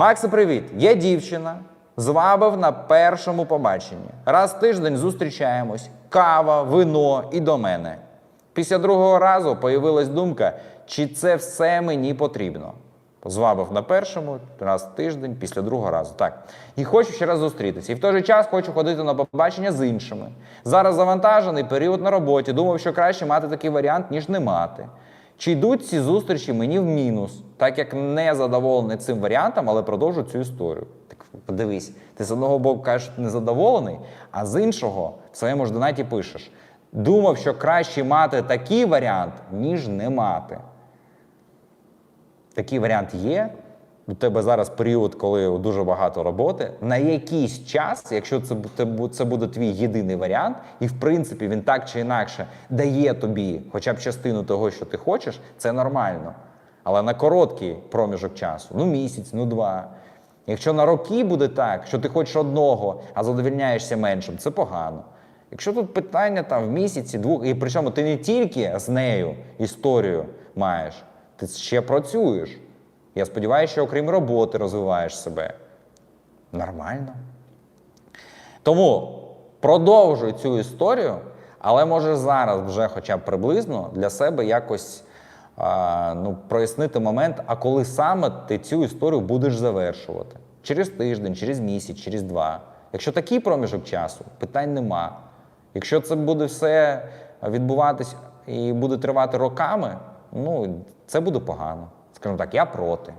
Макси, привіт! Є дівчина, звабив на першому побаченні. Раз в тиждень зустрічаємось, кава, вино і до мене. Після другого разу появилась думка, чи це все мені потрібно. Звабив на першому, раз в тиждень, після другого разу. Так. І хочу ще раз зустрітися. І в той же час хочу ходити на побачення з іншими. Зараз завантажений період на роботі. Думав, що краще мати такий варіант, ніж не мати. Чи йдуть ці зустрічі мені в мінус, так як не задоволений цим варіантом, але продовжу цю історію. Так подивись, ти з одного боку кажеш незадоволений, а з іншого в своєму ж донаті пишеш: думав, що краще мати такий варіант, ніж не мати. Такий варіант є. У тебе зараз період, коли дуже багато роботи. На якийсь час, якщо це, це буде твій єдиний варіант, і в принципі він так чи інакше дає тобі хоча б частину того, що ти хочеш, це нормально. Але на короткий проміжок часу, ну місяць, ну два. Якщо на роки буде так, що ти хочеш одного, а задовільняєшся меншим, це погано. Якщо тут питання там в місяці, двох, і причому ти не тільки з нею історію маєш, ти ще працюєш. Я сподіваюся, що окрім роботи розвиваєш себе. Нормально. Тому продовжуй цю історію, але може зараз вже хоча б приблизно для себе якось а, ну, прояснити момент, а коли саме ти цю історію будеш завершувати. Через тиждень, через місяць, через два. Якщо такий проміжок часу, питань нема. Якщо це буде все відбуватись і буде тривати роками, ну це буде погано. Скажімо так, я проти.